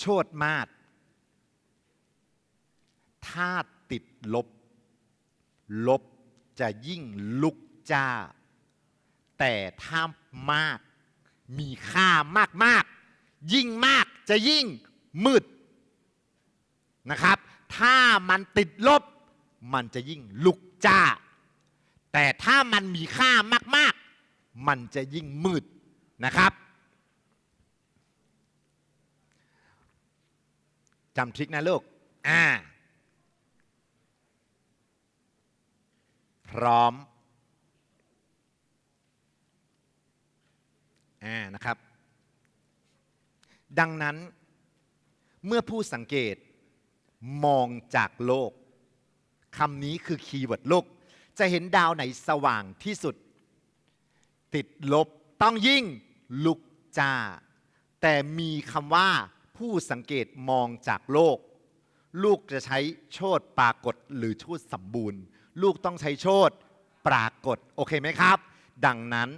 โชดมาศถ้าติดลบ ลบจะยิ่งลุกจ้า แต่ถ้ามาก มีค่ามากมากยิ่งมากจะยิ่งมืดนะครับ ถ้ามันติดลบ มันจะยิ่งลุกจ้า แต่ถ้ามันมีค่ามากๆ มันจะยิ่งมืดนะครับ จำทริคนะลูก อ่า พร้อม อ่า นะครับ ดังนั้น เมื่อผู้สังเกตมองจากโลกคำนี้คือคีย์เวิร์ดโลก จะเห็นดาวไหนสว่างที่สุด ติดลบต้องยิ่งลุกจ้า แต่มีคำว่า ผู้สังเกตมองจากโลก ลูกจะใช้โชดปรากฏหรือโชดสมบูรณ์ ลูกต้องใช้โชดปรากฏโอเคไหมครับ ดังนั้น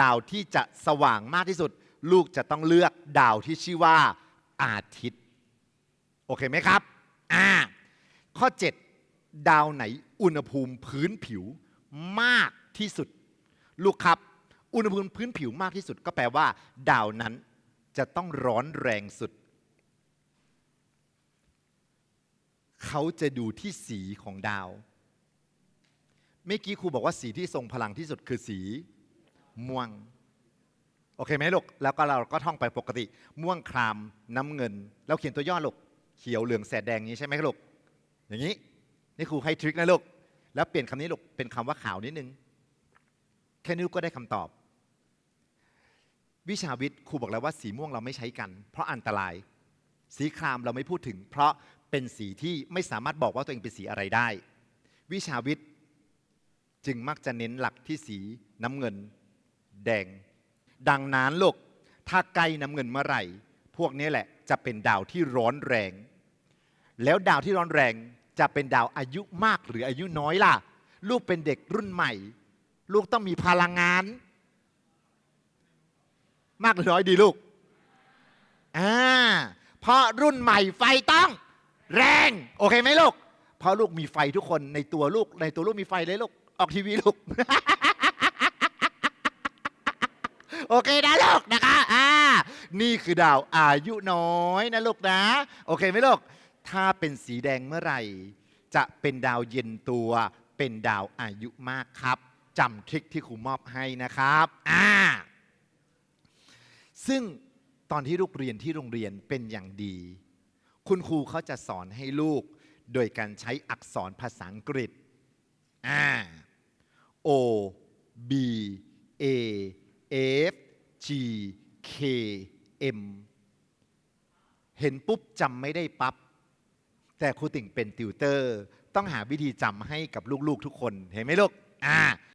ดาวที่จะสว่างมากที่สุด ลูกจะต้องเลือกดาวที่ชื่อว่าอาทิตย์โอเคไหมครับอ่าข้อ 7 ดาวไหนอุณหภูมิพื้นผิวมากที่สุด ลูกครับ อุณหภูมิพื้นผิวมากที่สุด ก็แปลว่า ดาวนั้นจะต้องร้อนแรงสุด เขาจะดูที่สีของดาว เมื่อกี้ครูบอกว่าสีที่ทรงพลังที่สุดคือสีม่วง โอเคไหมลูก แล้วก็เราก็ท่องไปปกติ ม่วงครามน้ำเงิน แล้วเขียนตัวย่อลูก เขียวเหลืองแสดแดงนี้ใช่ไหมลูก อย่างนี้ นี่ครูให้ทริคนะลูก แล้วเปลี่ยนคำนี้ลูก เป็นคำว่าขาวนิดนึง แค่นี้ลูกก็ได้คำตอบ วิชาวิทย์ครูบอกแล้วว่าสีม่วงเราไม่ใช้กัน เพราะอันตราย สีครามเราไม่พูดถึง เพราะ เป็นสีที่ไม่สามารถบอกว่าตัวเองเป็นสีอะไรได้ วิชาวิทย์จึงมักจะเน้นหลักที่สีน้ำเงิน แดง ดังนั้นลูกถ้าใกล้น้ำเงินเมื่อไหร่ พวกนี้แหละจะเป็นดาวที่ร้อนแรง แล้วดาวที่ร้อนแรงจะเป็นดาวอายุมากหรืออายุน้อยล่ะ ลูกเป็นเด็กรุ่นใหม่ ลูกต้องมีพลังงาน มากหรือน้อยดีลูกอ่าเพราะรุ่นใหม่ไฟต้อง งโอเคไหมลูกเพราะลูกมีไฟทุกคนในตัวลูก ในตัวลูกมีไฟเลยลูก ออกทีวีลูก โอเคนะลูกนะคะอ่านี่คือดาวอายุน้อยนะลูกนะ โอเคไหมลูก ถ้าเป็นสีแดงเมื่อไหร่ จะเป็นดาวเย็นตัวเป็นดาวอายุมากครับจำทริคที่ครูมอบให้นะครับอ่าซึ่งตอนที่ลูกเรียนที่โรงเรียนเป็นอย่างดี คุณครูเขาจะสอนให้ลูก โดยการใช้อักษรภาษาอังกฤษอ่า O B A F G K M เห็นปุ๊บจำไม่ได้ปับ๊บแต่ครูติ่งเป็นติวเตอร์ ต้องหาวิธีจำให้กับลูกๆทุกคน เห็นไหมลูก อ่า